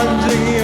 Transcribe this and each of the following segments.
Lord,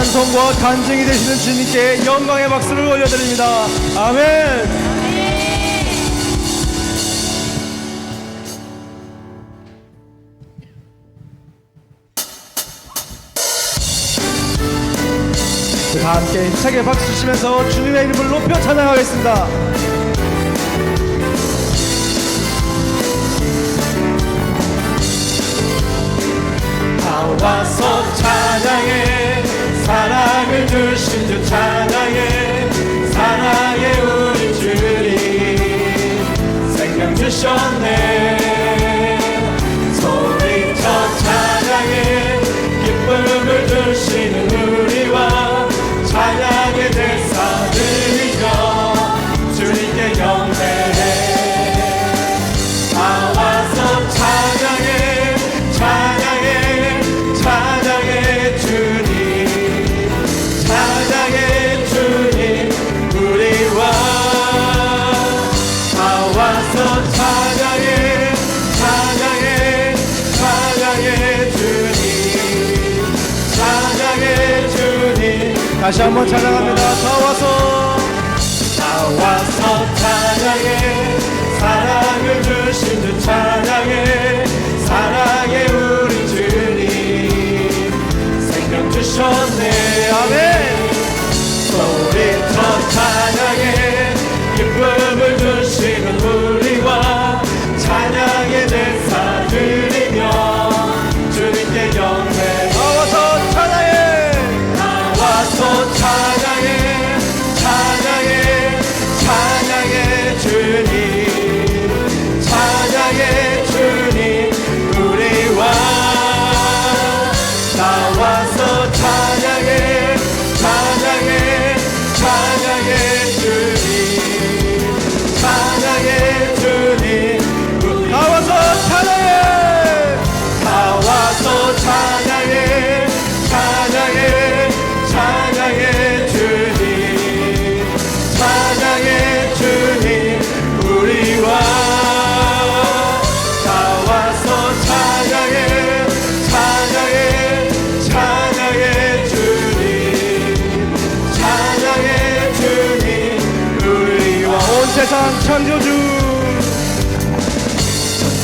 찬송과 간증이 되시는 주님께 영광의 박수를 올려드립니다. 아멘. 그 다 함께 힘차게 박수 치면서 주님의 이름을 높여 찬양하겠습니다. 와서 찬양해. 주신 주 찬양해 사랑의 우리 주님. 생명 주셨네. 다시 한번 찬양합니다. 다 와서 창조주.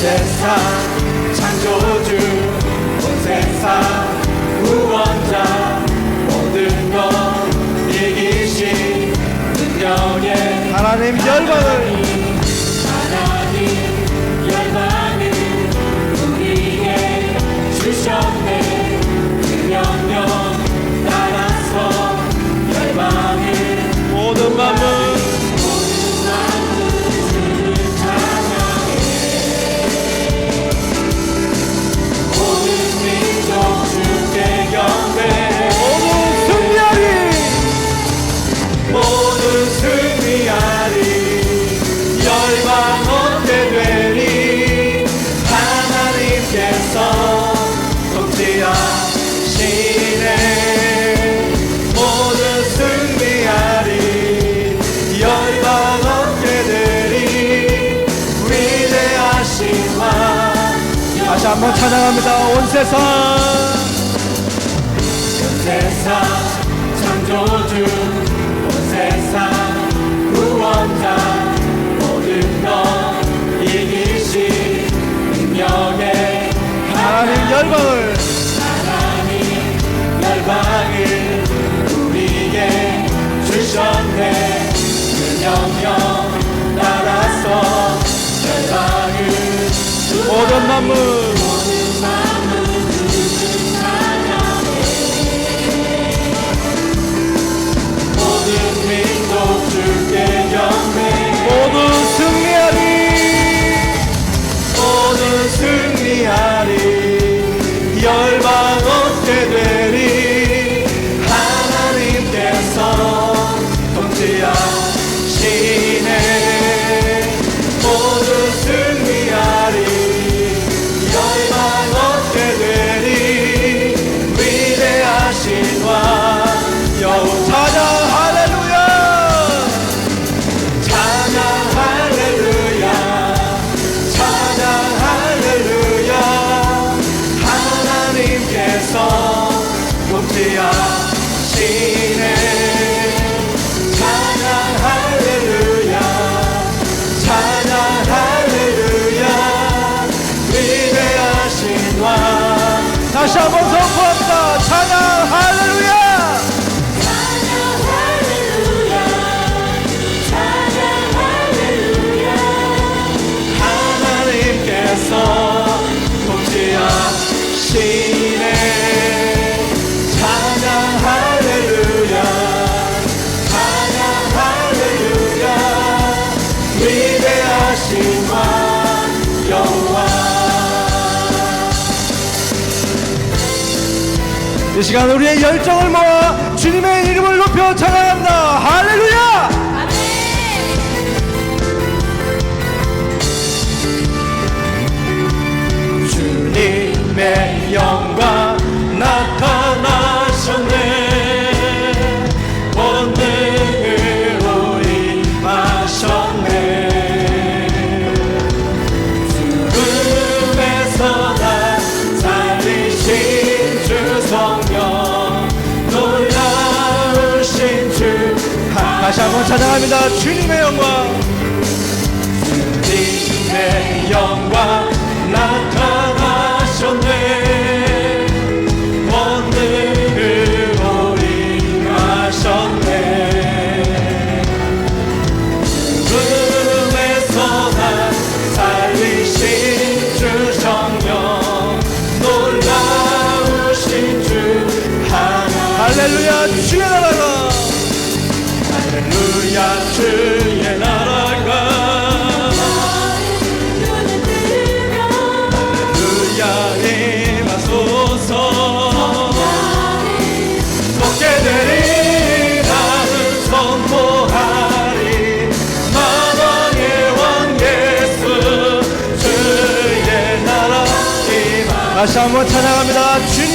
세상 창조주 온 세상 구원자 모든 것 이기신 그 능력의 하나님 열반을 찬양합니다. 온 세상. 온 세상 창조주. 온 세상 구원자. 모든 것 이기신 능력의 하나님 열방을. 하나님 열방을 우리에게 주셨네. 그 영영 따라서 열방을 모든 만물. 이 시간 우리의 열정을 모아 주님의 이름을 높여 찬양 다시 한번 찬양합니다. 주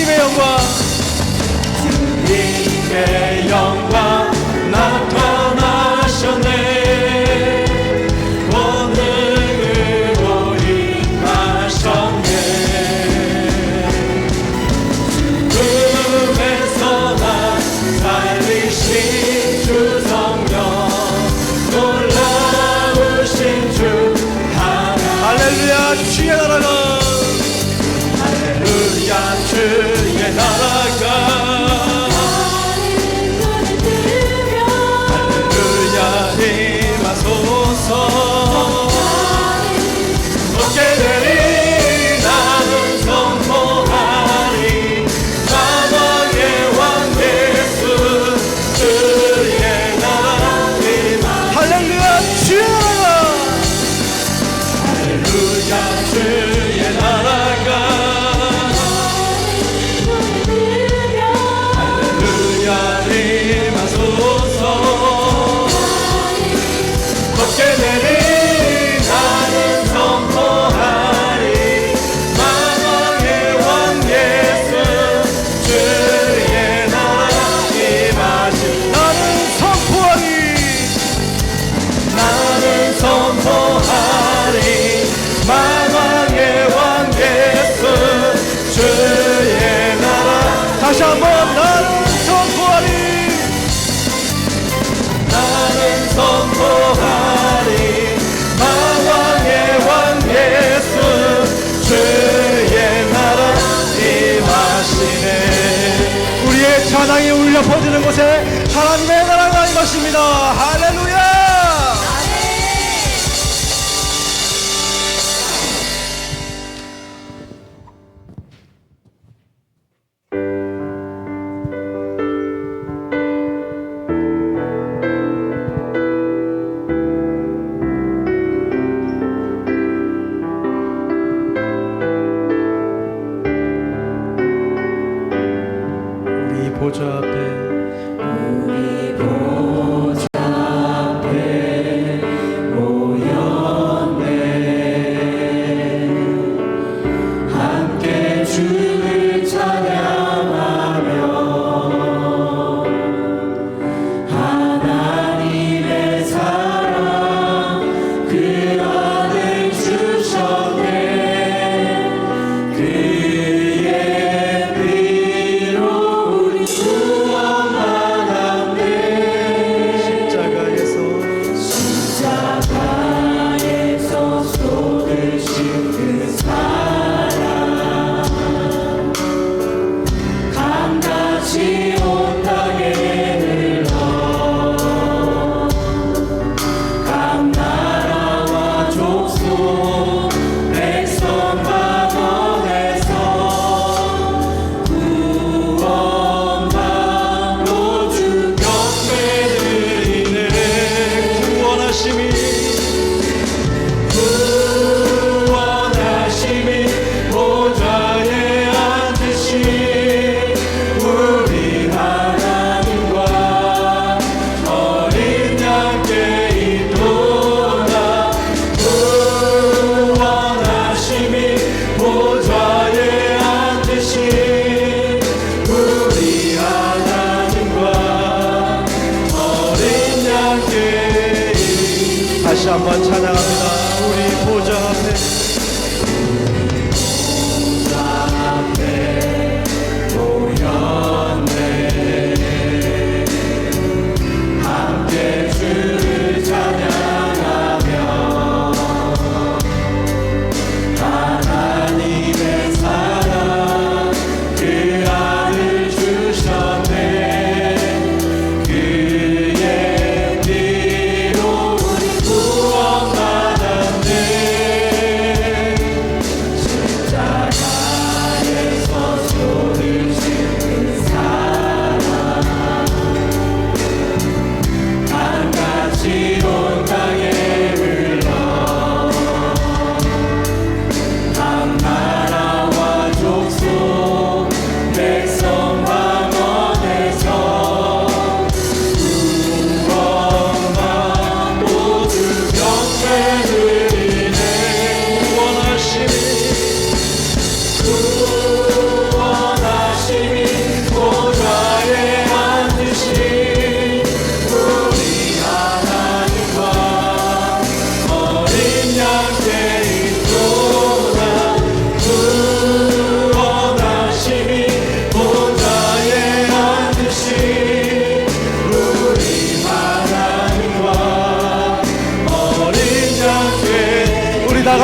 Hallelujah!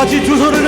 같이 두 손을